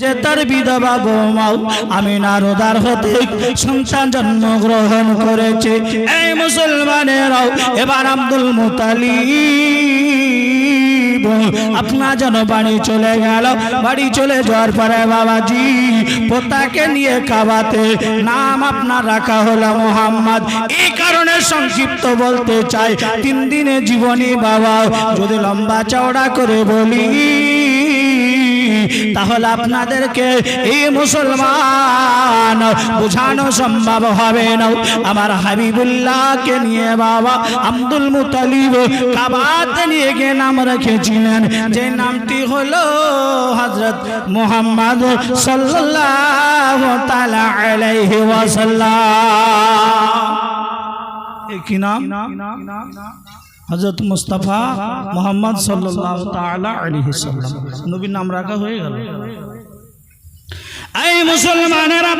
যে তার বিধবা বৌমাও আমি নারদার হতে সন্তান জন্মগ্রহণ করেছে। এই মুসলমানেরাও এবার আব্দুল মুতালিব। আপনার যেন বাড়ি চলে গেল। বাড়ি চলে যাওয়ার পরে বাবাজি পোতাকে নিয়ে কাবাতে নাম আপনার রাখা হলো মোহাম্মদ। এই কারণে সংক্ষিপ্ত বলতে চাই, তিন দিনে জীবনী বাবা যদি লম্বা চওড়া করে বলি। তাহলে আপনাদেরকে এই মুসলমান বোঝানো সম্ভব হবে না। আমার হাবিবুল্লাহকে নিয়ে বাবা আব্দুল মুতালিব কাবাতে নিয়ে গিয়ে নাম রেখেছিলেন। যে নামটি হলো হজরত মোহাম্মদ সাল্লাল্লাহু তাআলা আলাইহি ওয়াসাল্লাম। কি নাম? হজরত মুস্তাফা মোহাম্মদ সাল্লাহ তাআলা আলাইহি সাল্লাম। নবীর নাম রাখা হয়ে গেল। এই মুসলমানেরা,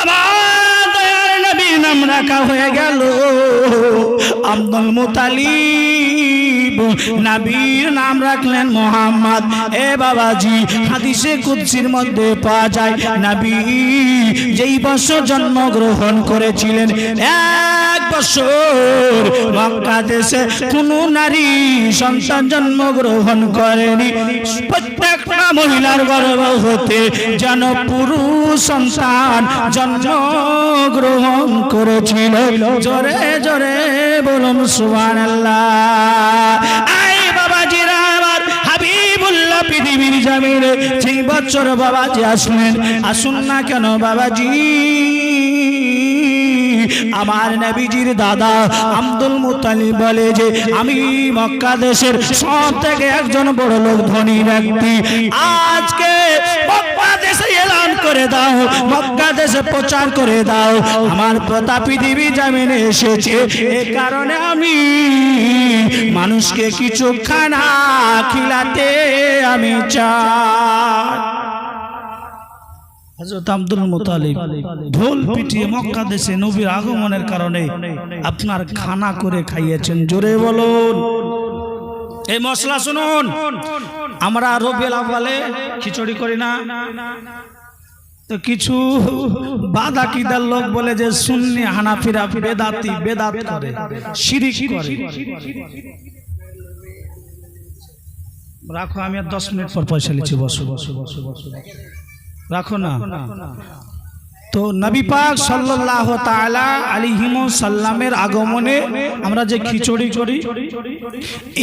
আবার দয়ার নবী নাম রাখা হয়ে গেল। আব্দুল মুতালিব। নবীর নাম রাখলেন মোহাম্মদ। এ বাবাজি, হাদিসে কুদসির মধ্যে পাওয়া যায়, নবী যেই বছর জন্মগ্রহণ করেছিলেন, এক বছর নারী জন্মগ্রহণ করেনি। প্রত্যেকটা মহিলার হতে যেন পুরুষ জন্মগ্রহণ করেছিল। জোরে জোরে বলুন সুবহানাল্লাহ। আই বাবাজিরা আমার হাবিবুল্লাহ পৃথিবীর বছর বাবাজি আসলেন, আসুন না কেন বাবাজি? আমার নবীজির দাদা আব্দুল মুতালিব বলে যে, আমি মক্কা দেশের সব থেকে একজন বড় লোক ধনী ব্যক্তি। আজকে করে দাও, মক্কা দেশে প্রচার করে দাও। আমার প্রতা পৃথিবী জামিনে এসেছে। এ কারণে আমি মানুষকে কিছু খানা খিলাতে আমি চাই। আগমনের কারণে আপনার খানা করে খাইয়েছেন। জোরে বলুন। এই মশলা শুনুন। আমরা রবিউল আউয়ালে খিচুড়ি করি না? তো কিছু বাদা কিদার লোক বলে যে সুন্নি হানাফিরা বেদাতি বেদাত করে শিরিক করে রাখো আমি আর দশ মিনিট পর পয়সা লিখছি বসো বসো বসো বসো রাখো না তো নবী পাক সাল্লাল্লাহু তাআলা আলাইহিম সাল্লামের আগমনে আমরা যে খিচুড়ি করি,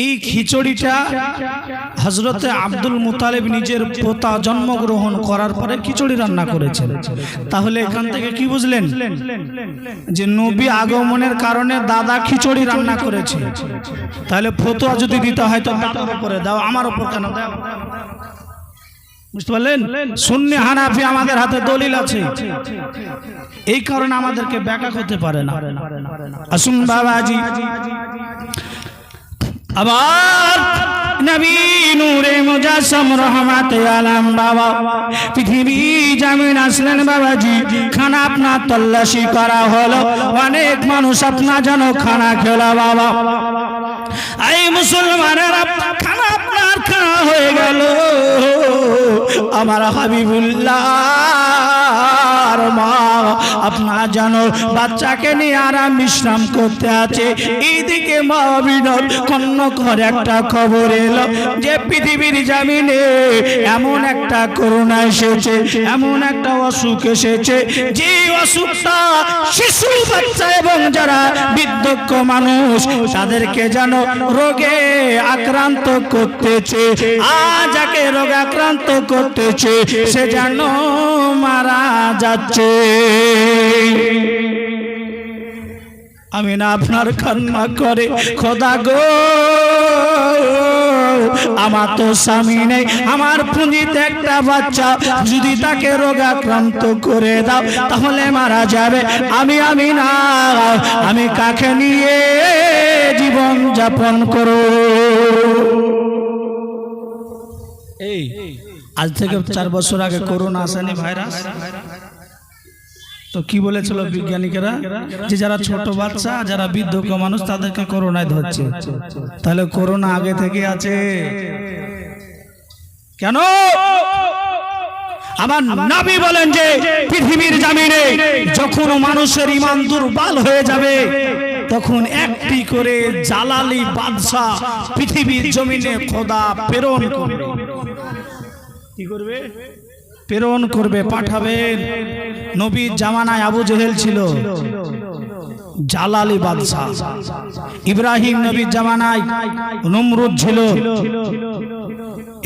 এই খিচুড়িটা হযরতে আব্দুল মুতালিব নিজের পোতা জন্মগ্রহণ করার পরে খিচুড়ি রান্না করেছেন। তাহলে এখান থেকে কি বুঝলেন? যে নবী আগমনের কারণে দাদা খিচুড়ি রান্না করেছে। তাহলে ফতোয়া যদি দিতে হয় তো দাদার উপরে দাও, আমার উপর কেন? দাও বুঝতে পারলেন? হানাফি আমাদের হাতে দলিল আছে। এই কারণে আমাদেরকে ব্যাকা করতে পারে না। আসুন বাবাজি। আবার নবী নূরে মুজাসম রহমাত আলাম বাবা। পৃথিবী জামিন আসলেন বাবাজি। খানা আপনার তল্লাশি করা হলো। অনেক মানুষ আপনার যেন খানা খেলা বাবা। এই মুসলমানেরা খানা আপনার খানা হয়ে গেল। আমার হাবিবুল্লাহ মা। আপনার যেন বাচ্চাকে নিয়ে আরাম বিশ্রাম করতে আছে। এইদিকে মা বিনোদ কন্ন করে একটা খবর এলো, যে পৃথিবীর জামিনে এমন একটা করোনা এসেছে, এমন একটা অসুখ এসেছে। যে অসুখটা শিশু, বাচ্চা এবং যারা বৃদ্ধক্ষ মানুষ, তাদেরকে যেন রোগে আক্রান্ত করতেছে, আজ যাকে রোগে আক্রান্ত করতেছে, সে যেন মারা যাচ্ছে। আমি না আপনার কান্না করে, খোদা গো। আমার তো স্বামী নেই, আমার পুঁজিতে একটা বাচ্চা। যদি তাকে রোগাক্রান্ত করে দাও, তাহলে মারা যাবে। আমি আমি না আমি কাকে নিয়ে জীবন যাপন করো এই, আজ থেকে চার বছর আগে করোনা আসেনি ভাইরাস? তো কি বলেছিল বিজ্ঞানীরা যে যারা ছোট বাচ্চা, যারা বৃদ্ধ মানুষ, তাদেরকে করোনায় ধরছে। তাহলে করোনা আগে থেকে আছে। কেন? আমার নবী বলেন যে, পৃথিবীর জামিনে যখন মানুষের ইমান দুর্বল হয়ে যাবে, তখন একটি করে জালালি বাদশাহ পৃথিবীর জমিনে খোদা প্রেরণ করবে। কি করবে? প্রেরণ করবে, পাঠাবেন। নবীর জামানায় আবু জেহেল ছিল। জালালি বাদশাহ। ইব্রাহিম নবীর জামানায় নমরুদ ছিল।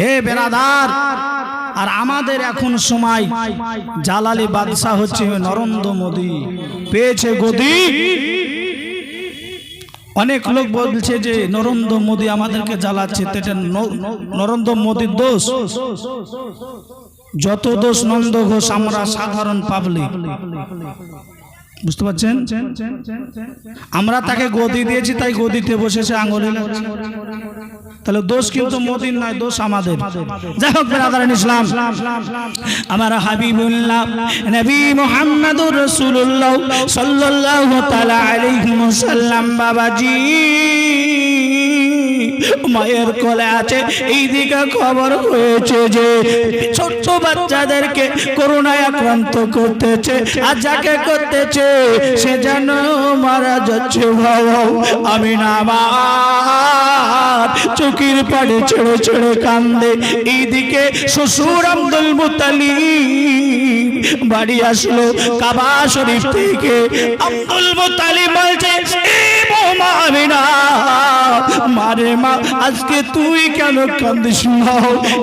এ বেরাদার, আর আমাদের এখন সময় জালালি বাদশাহ হচ্ছে নরেন্দ্র মোদী। পেয়েছে গদি। অনেক লোক বলছে যে নরেন্দ্র মোদী আমাদেরকে জ্বালাচ্ছে নরেন্দ্র মোদীর দোষ। যত দোষ নন্দ ঘোষ, আমরা সাধারণ পাবলিক। বুঝতে পারছেন? আমরা তাকে গদি দিয়েছি, তাই গদিতে বসেছে আঙুলি তাহলে দোষ কিন্তু মোদিন নয়, দোষ আমাদের। যাই হোক, বেরাদারান ইসলাম, আমার হাবিবুল্লাহ, নবী মুহাম্মদুর সাল্লাল্লাহু তাআলা আলাইহি ওয়াসাল্লাম বাবাজি। মায়ের কোলে আছে। এই দিকে খবর হয়েছে যে, ছোট্ট বাচ্চাদেরকে করোনায় আক্রান্ত করতেছে। আর যাকে করতেছে, সে যেন মারা যাচ্ছে। ভাও আমি না চোখের পাড়ে ছেড়ে ছেড়ে কান্দে। এইদিকে শ্বশুর আব্দুল মুতালি বাড়ি আসলো কাবা শরীফ থেকে। আব্দুল মুতালি বলছে "এ বৌমা মারে মা, আজকে তুই কেন কান্দিস মা?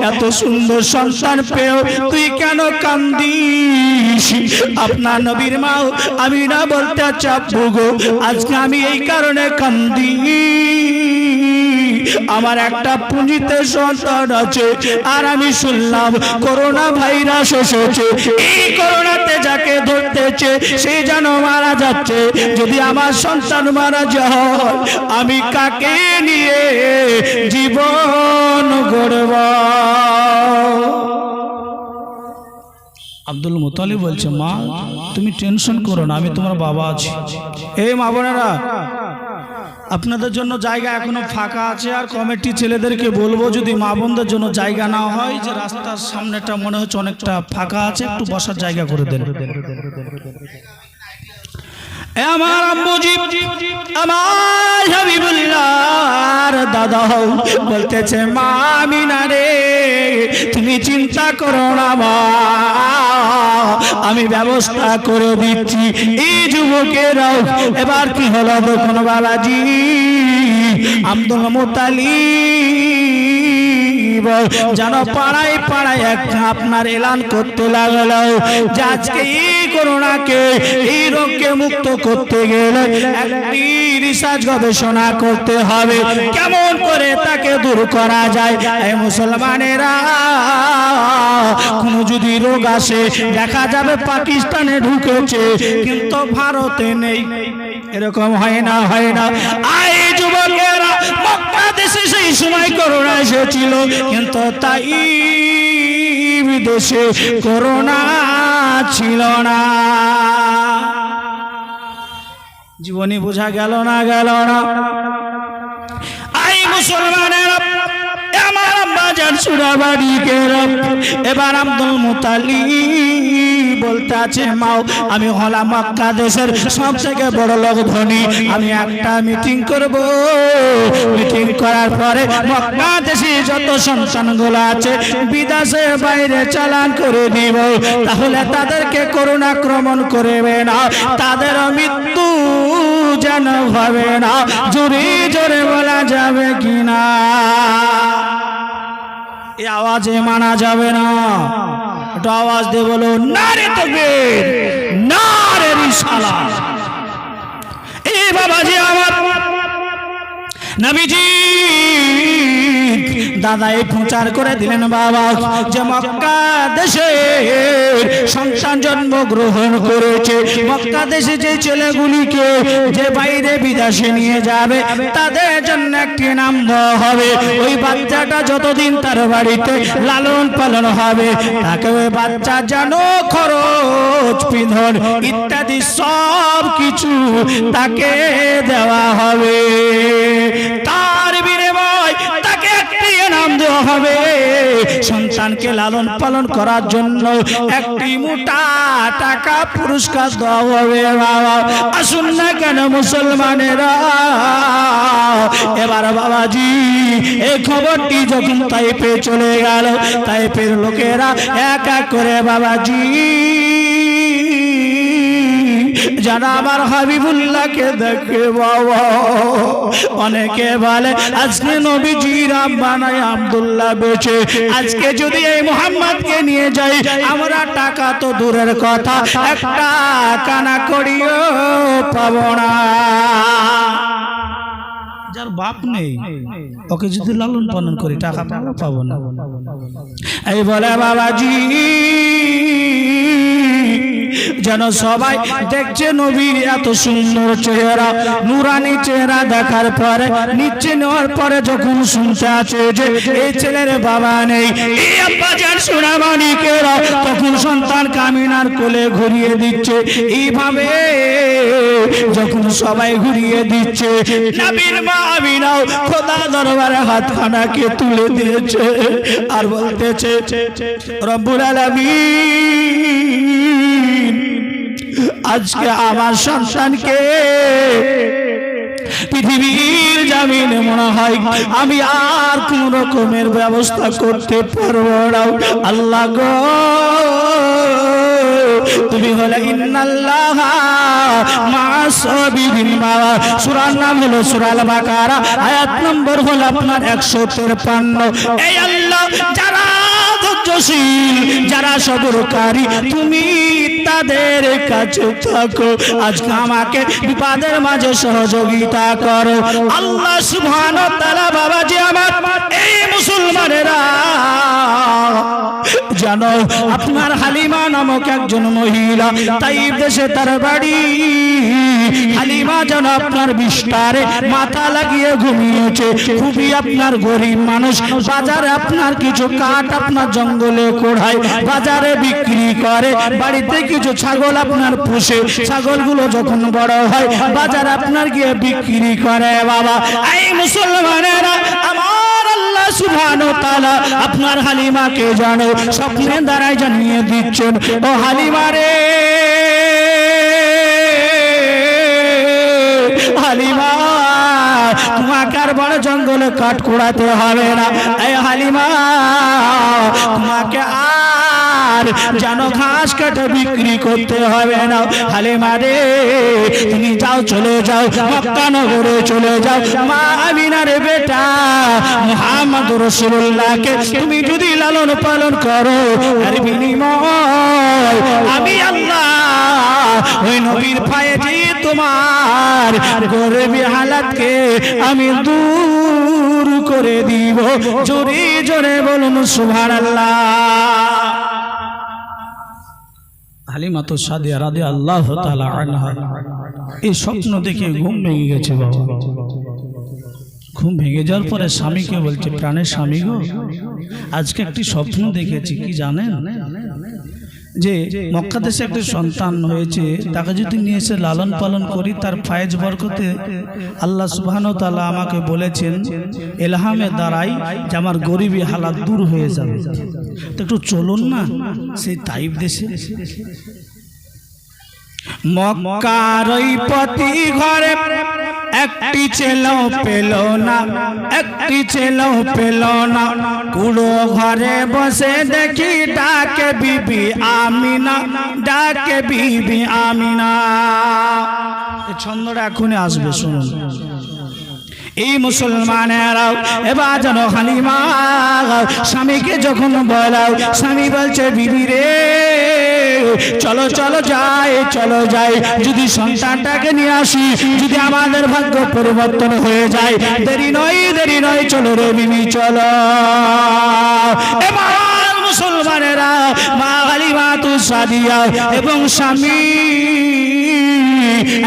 এত সুন্দর সংসার পেও তুই কেন কান্দিস? আপনার নবীর মা, আমি না বলতে চাপ গো, আজকে আমি এই কারণে কান্দি আমার একটা পুঁজিতে সন্তান আছে, আর আমি শুনলাম করোনা ভাইরাস এসেছে। এই করোনাতে যাকে ধরতেছে, সে যেন মারা যাচ্ছে। যদি আমার সন্তান মারা যায়, আমি কাকে নিয়ে জীবন গড়ব? আব্দুল মুতালিব বলছে, মা, তুমি টেনশন করো না, আমি তোমার বাবা আছি। এই মা বোনেরা আপনাদের জন্য জায়গা এখনও ফাঁকা আছে, আর কমিটি ছেলেদেরকে বলব যদি মা বোনদের জন্য জায়গা না হয়, যে রাস্তার সামনেটা মনে হচ্ছে অনেকটা ফাঁকা আছে, একটু বসার জায়গা করে দেন। আমার আম্বুজি আমার হাবিবুল্লাহর দাদা বলতেছে, মা আমিনা রে। তুমি চিন্তা করো না আমি ব্যবস্থা করে দিচ্ছি। এই যুবকেরাও, এবার কি হলো দেখুন বালাজি আব্দুল মোতালিব যেন পাড়ায় পাড়ায় একটা আপনার এলান করতে লাগল। যে আজকে এই করোনাকে, এই রোগকে মুক্ত করতে গেলে একটি রিসার্চ গবেষণা করতে হবে। কেমন করে তাকে দূর করা যায়? মুসলমানেরা, কোনো যদি রোগ আসে, দেখা যাবে পাকিস্তানে ঢুকেছে, কিন্তু ভারতে নেই। এরকম হয় না হয় না। যুবকেরা মক্কা দেশে সেই সময় করোনা এসেছিল, কিন্তু তাই বিদেশে করোনা ছিল না। জীবনে বোঝা গেল না গেল না। বাজার সুরাবাড়ি গেলাম। এবার আব্দুল মুতালি বলতে আছে, মাও, আমি হলাম মক্কা দেশের সব থেকে বড় লোক ধনী। আমি একটা মিটিং করব। মিটিং করার পরে মক্কা দেশে যত সন্তানগুলো আছে, বিদেশের বাইরে চালান করে দিব তাহলে তাদেরকে করোনা আক্রমণ করবে না। তাদের মৃত্যু যেন হবে না। জোরে জোরে বলা যাবে কিনা? আওয়াজে মানা যাবে না। একটু আওয়াজ দিয়ে বলো না রে তবে না এই বাবাজি আমার, নবীজি দাদা এই প্রচার করে দিলেন বাবা, যে মক্কা দেশে সন্তান জন্ম গ্রহণ করেছে। মক্কা দেশে যে ছেলেগুলিকে যে বাইরে বিদেশে নিয়ে যাবে, তাদের জন্য একটি নাম দেওয়া হবে। ওই বাচ্চাটা যতদিন তার বাড়িতে লালন পালন হবে, তাকে ওই বাচ্চা যেন খরচ, পিঁধন ইত্যাদি সব কিছু তাকে দেওয়া হবে। তার সন্দেহ হবে। সন্তানকে লালন পালন করার জন্য একটি মোটা টাকা পুরস্কার দেওয়া হবে। বাবা, আসুন না কেন মুসলমানেরা? এবার বাবাজি এই খবরটি যখন তাইপে চলে গেল, তাইপের লোকেরা এক এক করে বাবাজি যারা আমার হাবিবুল্লাহকে দেখে বাবা অনেকে বলে আজকে নবীজি রাম বানায় আব্দুল্লাহ বেচে আজকে যদি এই মোহাম্মদকে নিয়ে যাই আমরা টাকা তো দূরের কথা একটা কানা করিও পাবো না। যার বাপ নেই ওকে যদি লালন পালন করি টাকা পাবো পাবো না। এই বলে বাবাজি যেন সবাই দেখছে নবীর এত সুন্দর চেহারা, নুরানি চেহারা দেখার পরে, নিচে নেওয়ার পরে যখন শুনতে আছে যে এই ছেলের বাবা নেই। এই আব্বাজান সোনামানিকেরা কামিনার কোলে ঘুরিয়ে দিচ্ছে। এইভাবে যখন সবাই ঘুরিয়ে দিচ্ছে, নবীর মা আমিনাও খোদা দরবারে হাতখানাকে তুলে দিয়েছে আর বলতেছে, রব্বুল আলামিন, আজকে আমার সন্তানকে পৃথিবীর জামিনে মনে হয় আমি আর কোন রকমের ব্যবস্থা করতে পারব না। আল্লাহ গো তুমি হলে ইন্নাল্লাহ মাসাবিরিন বাবা। সূরার নাম হলো সূরাল বাকারা। আয়াত নম্বর হলো আপনার 153 এই আল্লাহ, যারা ধৈর্যশীল যারা সবরকারী, তুমি তাদের কাছে থাকো। আজকে আমাকে বিপদের মাঝে সহযোগিতা করো। আল্লাহ সুবহানাহু ওয়া তাআলা বাবাজি আমার, এই মুসলমানেরা জানো আপনার হালিমা নামক একজন মহিলা তাই দেশে তার বাড়ি, হালিমা যেন আপনার বিস্তারে মাথা লাগিয়ে ঘুমিয়েছে। খুবই আপনার গরিব মানুষ, বাজারে আপনার কিছু কাঠ, আপনার জঙ্গলে কোড়ায় বাজারে বিক্রি করে। বাড়িতে কিছু ছাগল আপনার পুষে, ছাগলগুলো যখন বড় হয়, বাজারে আপনার গিয়ে বিক্রি করে, বাবা। এই মুসলমানেরা, আমার আপনার হালিমাকে জানো, স্বপ্নের দ্বারাই জানিয়ে দিচ্ছেন, ও হালিমা রে, হালিমা, তোমাকে আর বড় জঙ্গলে কাঠ কোড়াতে হবে না। এই হালিমা তোমাকে আর যেন ঘাস কেটে বিক্রি করতে হবে না। হালিমা মারে তুমি যাও, চলে যাও মক্কানগরে চলে যাও। মা আমিনারে বেটা মুহাম্মদ রসুল্লাহকে তুমি যদি লালন পালন করো আর বিনিময় আমি আল্লাহ, ওই নবীর পায়ে দিয়ে তোমার গরিবী হালাতকে আমি দূর করে দিব। জোরে জোরে বলুন সুভার আল্লাহ হালিমা তো সাদিয়া রাদে আল্লাহ আনহা, এই স্বপ্ন দেখে ঘুম ভেঙে গেছে বাবা। ঘুম ভেঙে যাওয়ার পরে স্বামীকে বলছে প্রাণের স্বামী গো আজকে একটি স্বপ্ন দেখেছি কি জানেন? যে মক্কা দেশে একটা সন্তান হয়েছে তাকে যদি নিয়ে এসে লালন পালন করি তার ফায়েজ বরকতে আল্লাহ সুবহানাহু ওয়া তাআলা আমাকে বলেছেন এলহামের দ্বারাই যে আমার গরিবী হালাত দূর হয়ে যাবে। তো একটু চলুন না সেই তাইব দেশে। মক্কার ওই প্রতি ঘরে একটি ছেলেও পেল না, একটি ছেলেও পেল না। কুড়ো ঘরে বসে দেখি ডাকে বিবি আমিনা, ডাকে বিবি আমিনা। ছন্দটা এখনই আসবে, শুনুন। এই মুসলমানেরাও এবার যেন হালিমা, স্বামীকে যখন বলাও, স্বামী বলছে, বিবি রে, চলো চলো যাই চলো যাই। যদি সন্তানটাকে নিয়ে আসি, যদি আমাদের ভাগ্য পরিবর্তন হয়ে যায়, দেরি নয় দেরি নয়, চলো রে বিবি, চলো। এবার মুসলমানেরা মা তু সাদিয়া এবং স্বামী।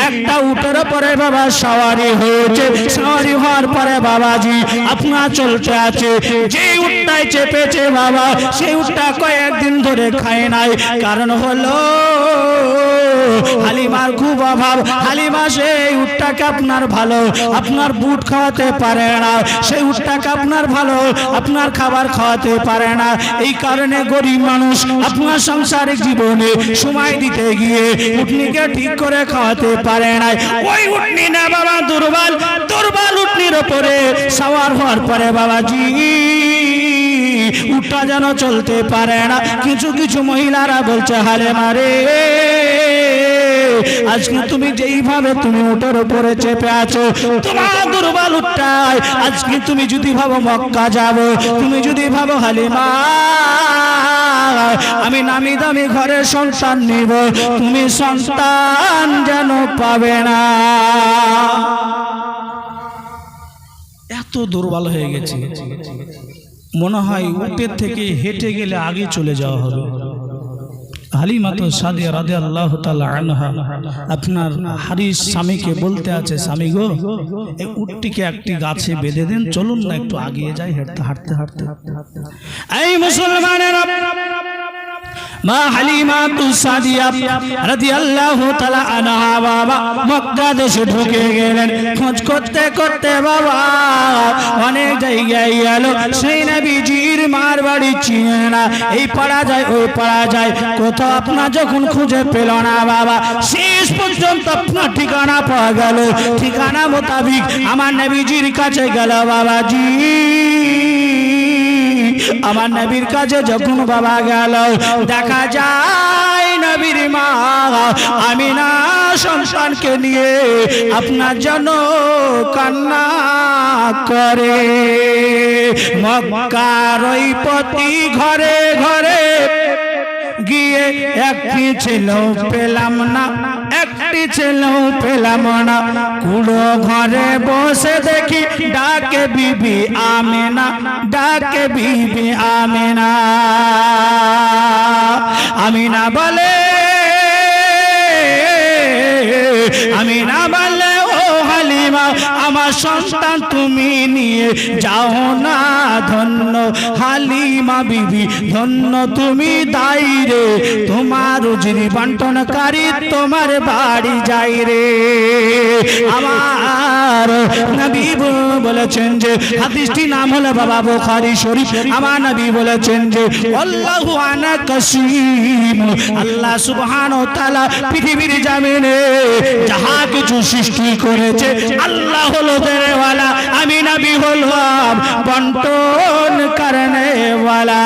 একটা উটের পরে বাবা সওয়ারি হয়েছে। সওয়ারি হওয়ার পরে বাবাজি, আপনা চলতে আছে। যে উটটাই চেপেছে বাবা, সেই উটটা কয়েকদিন ধরে খায় নাই। কারণ হলো হালিমার খুব অভাব। হালিমা, সেই উটটাকে আপনার ভালো। আপনার বুট খাওয়াতে পারে না। সেই উটটাকে আপনার ভালো। আপনার খাবার খাওয়াতে পারে না। এই কারণে গরিব মানুষ আপনার সাংসারিক জীবনে সময় দিতে গিয়ে উটনিকে ঠিক করে খাওয়াতে পারে না ওই উটনি না বাবা, দুর্বল। দুর্বল উটনির ওপরে সাওয়ার হওয়ার পরে বাবাজি। উঠটা যেন চলতে পারে না। কিছু কিছু মহিলারা বলছে হালে মারে, আজকে তুমি যেইভাবে তুমি উটের উপরে চেপে আছো, তোমার দুর্বল উঠটাই আজকে তুমি যদি ভাবো মক্কা যাব, তুমি যদি ভাবো হালিমা, আমি নামি দামি ঘরে সন্তান নিব, তুমি সন্তান যেন পাবে না। এত দুর্বল হয়ে গেছে। মনে হয় উটের থেকে হেঁটে গেলে আগে চলে যাওয়া হবে। হালিমা তো সাদিয়া রাধে আল্লাহ আনহা, আপনার হারিস স্বামীকে বলতে আছে, স্বামী গো, এই উটটিকে একটি গাছে বেঁধে দেন, চলুন না একটু আগিয়ে যাই, হাঁটতে হাঁটতে হাঁটতে। এই মুসলমানের মা হালিমা তু সাদিয়া রাদিয়াল্লাহু তাআলা আনহা বাবা মক্কা দেশে ঢুকে গেলেন। খোঁজ করতে করতে বাবা অনেক জায়গায় গেল। সেই নবীজির মার বাড়ি চিনে না। এই পাড়া যায়, ওই পাড়া যায়। কোথাও আপনার যখন খুঁজে পেল না বাবা, শেষ পর্যন্ত আপনার ঠিকানা পাওয়া গেল। ঠিকানা মোতাবিক আমার নবীজির কাছে গেল বাবাজি। আমার নবীর কাছে যখন বাবা গেল, দেখা যায় নবীর মা আমি না সন্তানকে নিয়ে আপনার জন্য কান্না করে। মক্কার ওই পতি ঘরে ঘরে গিয়ে একটি ছেলেও পেলাম না, একটি ছেলেও পেলাম না। কুড়ো ঘরে বসে দেখি ডাকে বিবি আমেনা, ডাকে বিবি আমিনা। বলে আমি না বললে ও হালিমা আমার সন্তান তুমি নিয়ে যাও না ধন্য। হালিমা বিবি, ধন্য তুমি দায়ী রে। তোমার উজরি বন্টনকারী তোমার বাড়ি যাই রে। আমার নবী বলেছেন যে হাদিসটি নাম হলো বাবা বুখারী শরীফ। আমার নবী বলেছেন যে, আল্লাহু আনা কাসিম। আল্লাহ সুবহানাহু ওয়া তাআলা পৃথিবীর জমিনে যাহা কিছু সৃষ্টি করেছে, আল্লাহ হলো দেওয়ালা আমি নবী হলাম বন্টন করনেওয়ালা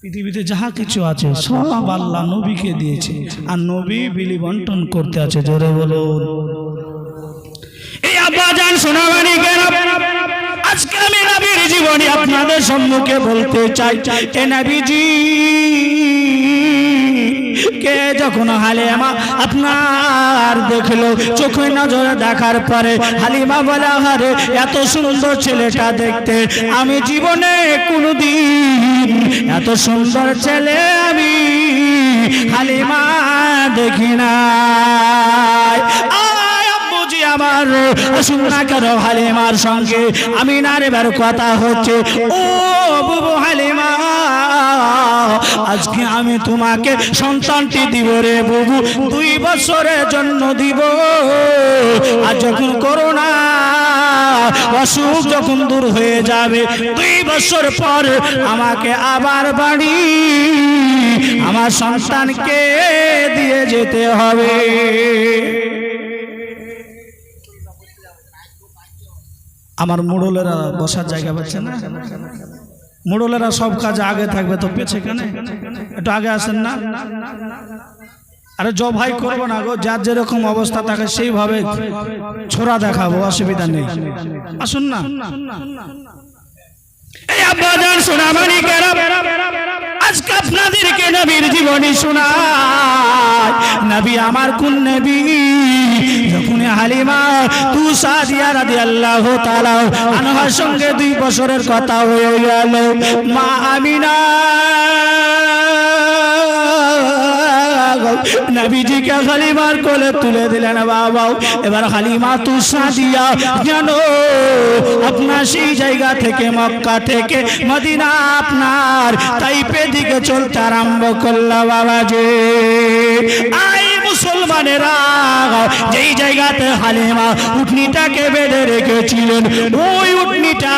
পৃথিবীতে যাহা কিছু আছে, সব আল্লাহ নবীকে দিয়েছে, আর নবী বিলি বন্টন করতে আছে, জোরে বলুন। এই আব্বাজান সোনামানি কেন আজকে আমি নবীর জীবনী আপনাদের সম্মুখে বলতে চাই, এ নবীজি। কে যখন হালিমা আপনার দেখল, চোখে নজরে দেখার পরে হালিমা বলা হারে এত সুন্দর ছেলেটা দেখতে আমি জীবনে কোনোদিন, এত সুন্দর ছেলে আমি হালিমা দেখি না আমার শুননা কেন হালিমার সঙ্গে আমি নারেবার কথা হচ্ছে, ও আজকে আমি তোমাকে সন্তানটি দিব রে বুবু। দুই বছরের জন্য দিব। আর যখন করোনা অসুখ যখন দূর হয়ে যাবে, দুই বছর পর আমাকে আবার বাড়ি। আমার সন্তানকে দিয়ে যেতে হবে। আমার মোড়লেরা বসার জায়গা পাচ্ছে না? মোড়লেরা সব কাজে আগে থাকবে, তো পেছে কেন? একটু আগে আসেন না? আরে জ ভাই করব না গো, যার যেরকম অবস্থা থাকে সেইভাবে ছোড়া দেখাবো, অসুবিধা নেই। আসুন না। এই আব্বা আব্বাজান সোনামানি কেরা আজকে আপনাদেরকে নবীর জীবনী শোনায় নবী আমার কোন নবী? যখন হালিমা তু সাদিয়া রাদিয়াল্লাহু তাআলা আনহার সঙ্গে দুই বছরের কথা হয়ে গেল। মা আমিনা। নবীজিকে হালিমার কোলে তুলে দিলেন বাবাও। এবার হালিমা তু সাদিয়া জানো, আপনার সেই জায়গা থেকে মক্কা থেকে মদিনা আপনার। তাইপে দিকে চলতে আরম্ভ করল বাবাজি। আই মুসলমানেরা যেই জায়গাতে হালিমা উটনিটাকে বেঁধে রেখেছিলেন, ওই উটনিটা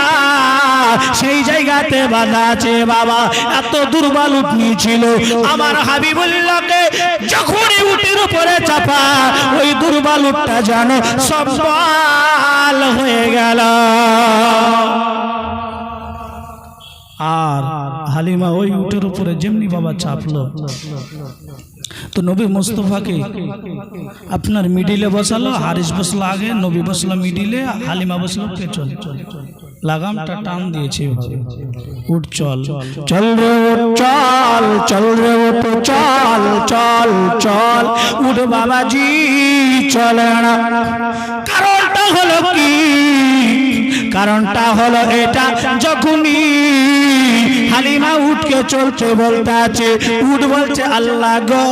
সেই জায়গাতে বাঁধা বাবা। এত দুর্বল উটনি ছিল। আমার হাবিবুল্লাহকে যখনই উটের উপরে চাপা, ওই দুর্বল উটটা যেন সব্বাল হয়ে গেল। আর হালিমা ওই উটের উপরে যেমনি বাবা চাপলো। তো নবী মুস্তফাকে আপনার মিডিলে বসালো, হারিস বসল আগে, নবী বসল মিডিলে হালিমা বসল পেছনে। লাগামটা টান দিয়েছে উঠ, চল। চল রে চল চল রে চল চল চল। উঠ বাবাজি, চলে না। কারণটা হলো কি? কারণটা হলো এটা, যখনই হালিমা উঠকে চলছে বলতে আছে, উঠ বলছে আল্লাহ গো।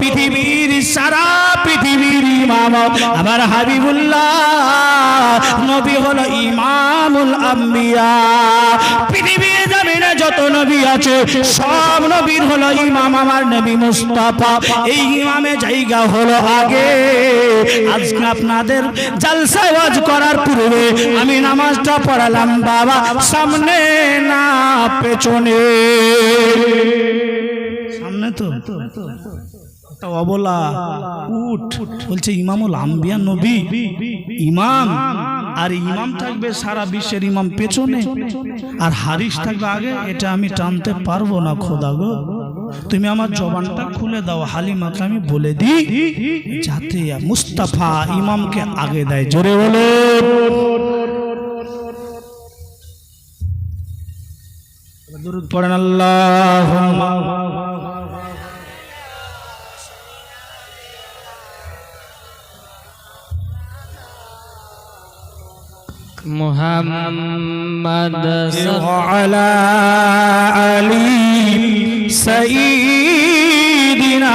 পৃথিবীর সারা পৃথিবীর ইমাম আমার হাবিবুল্লাহ নবী হলো ইমামুল আম্বিয়া। পৃথিবীর জমিনে যত নবী আছে, সব নবীর হলো ইমাম আমার নবী মুস্তাফা। এই ইমামে জায়গা হলো আগে। আজকে আপনাদের জালসা ওয়াজ করার পূর্বে আমি নামাজটা পড়ালাম, বাবা, সামনে না পেছনে। সামনে তো? অবলা উঠ বলছে ইমামুল আম্বিয়া নবী, ইমাম, আর ইমাম থাকবে সারা বিশ্বের ইমাম পেছনে, আর হারিস থাকবে আগে, এটা আমি টানতে পারব না, খোদা গো। তুমি আমার জবানটা খুলে দাও হালিমাকে আমি বলে দিই যাতে মুস্তাফা ইমামকে আগে দেয় জোরে বলে দরুদ পড়েন আল্লাহ محمد صلى وعلى علي সাইদিনা।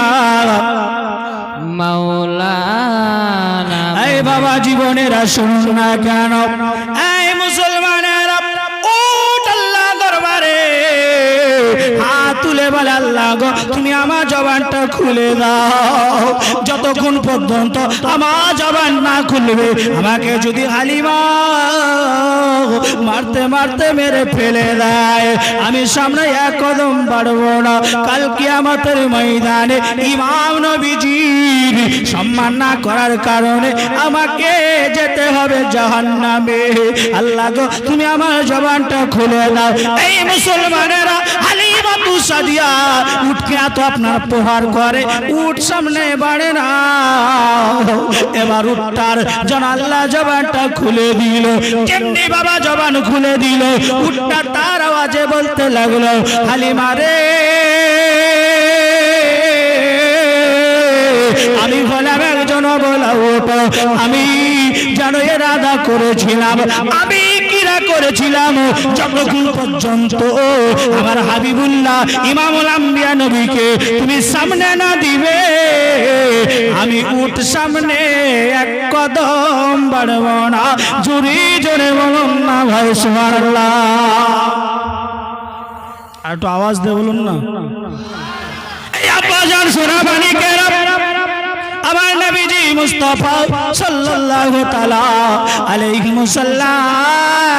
মাওলানা এই বাবা জীবনেরা শুনুন না কেন? এই মুসলমানেরা আল্লাহ দরবারে। তুলে বলে আল্লাহ গো তুমি আমার জবানটা খুলে দাও। যতক্ষণ পর্যন্ত আমার জবান না খুলবে আমাকে যদি হালিমা মারতে মারতে মেরে ফেলে দেয়। আমি সামনে এক কদম বাড়বো না। কাল কিয়ামতের ময়দানে ইমাম নবীজির সম্মান না করার কারণে আমাকে যেতে হবে জাহান্নামে। আল্লাহ গো, তুমি আমার জবানটা খুলে দাও। এই মুসলমানেরা হালিমা জবানটা খুলে দিল। বাবা জবান খুলে দিল। উঠটা তার আওয়াজে বলতে লাগল হালিমা রে আমি বললাম একজন বলা আমি যেন এরাদা করেছিলাম। আমি কিরা করেছিলাম যতক্ষণ পর্যন্ত আমার হাবিবুল্লাহ ইমামুল আম্বিয়া নবীকে তুমি সামনে না দিবে, আমি উঠ সামনে এক কদম বাড়ব না। জুরি বলুন না ভাই আর একটু আওয়াজ দে বলুন না। আব্বাজান সোনা আমার নবীজি মুস্তাফা সাল্লাল্লাহু আলাইহি সাল্লাম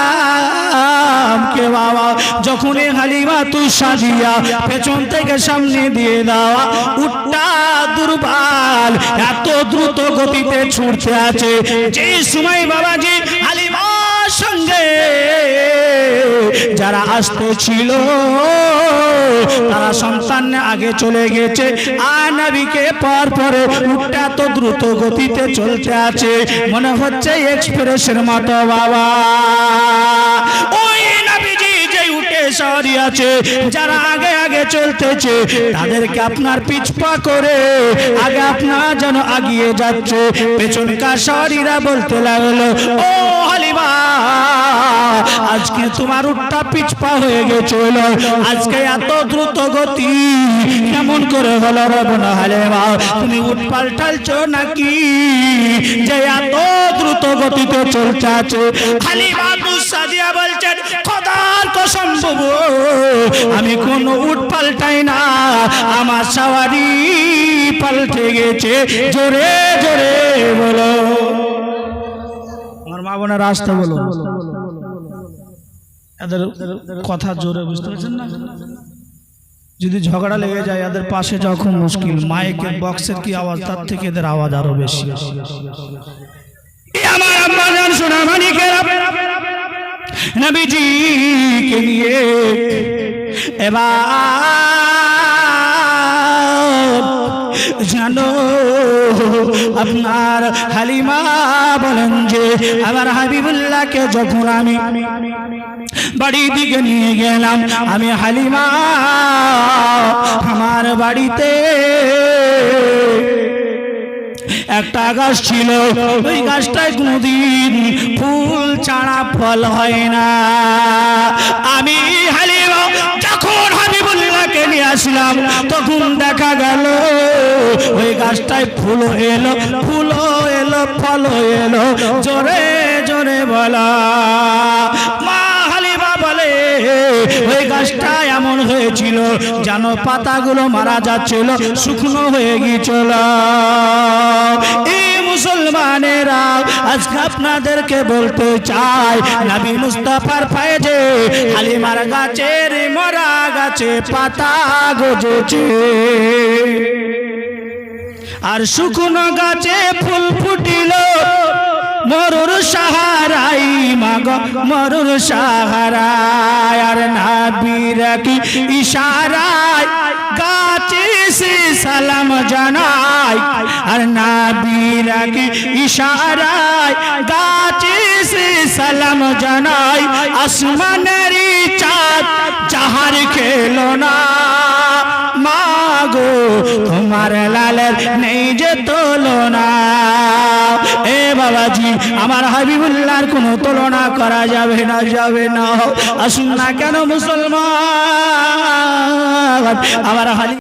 কে বাবা যখন এই হালিমা তুই সাজিয়া পেছন থেকে সামনে দিয়ে দেওয়া উটটা দুর্বল, এত দ্রুত গতিতে ছুটতে আছে। যে সময় বাবাজি হালিমার সঙ্গে যারা আসতে ছিল, তারা সন্তান আগে চলে গেছে। আর নবীকে পর পরে উঠটা তো দ্রুত গতিতে চলতে আছে। মনে হচ্ছে এক্সপ্রেসের মতো বাবা। নবীজি সরি আছে, যারা আগে আগে চলতেছে, তাদেরকে আপনার পিছপা করে আগে আপনার যেন আগিয়ে যাচ্ছে। পেছনকার সরিরা বলতে লাগল, ও হালিমা, আজকে তোমার উঠটা পিছপা হয়ে গেছিল। আজকে এত দ্রুত গতি, কেমন করে হলো রবনা হালেমা? তুমি উঠ পাল্টালছো নাকি? যে এত দ্রুত গতিতে চলছে আছে। খালি বাবু সাদিয়া বলছেন খোদার আমি কোন উট পাল্টাই না, আমার সাওয়ারি পাল্টে গেছে। জোরে জোরে বলো। আমার মা বোনের রাস্তা বলো। এদের কথা জোরে বুঝতে পারছেন না? যদি ঝগড়া লেগে যায়, এদের পাশে যখন মুশকিল। মাইকের, বক্সের কি আওয়াজ? তার থেকে এদের আওয়াজ আরও বেশি। আমার আম্মা জান সোনা মানিকেরা নবীজিকে নিয়ে এবার জানো আপনার হালিমা বলেন যে আমার হাবিবুল্লাহকে যখন আমি বাড়ির দিকে নিয়ে গেলাম আমি হালিমা আমার বাড়িতে একটা গাছ ছিল, ওই গাছটায় কোনদিন ফুল চারা ফল হয় না। আমি হালিমা, যখন হাবিবুল্লাহকে নিয়ে আসলাম, তখন দেখা গেল, ওই গাছটায় ফুল এলো ফুল এলো, ফল এলো, জোরে জোরে বলে ওই গাছটা এমন হয়েছিল, যেন পাতাগুলো মারা যাচ্ছিল, শুকনো হয়ে গিয়েছিল। আপনাদেরকে বলতে চাই গাছের পাতা আর শুকনো গাছে ফুল ফুটিল। মরুর সাহারাই মাগ, মরুর সাহারায় আর নাবির কি ইশারায়, গাছে সে সালাম জানাই। আর নাবির কি ইশারায়, গাছে সে সালাম জানাই। আসমানের চাঁদ যাহার খেলো মাগো তোমার লালের নেই যে তুলনা। এ বাবাজি, আমার হাবিবুল্লাহর কোনো তুলনা করা যাবে না যাবে না। আসুন না কেন মুসলমান? আমার হালি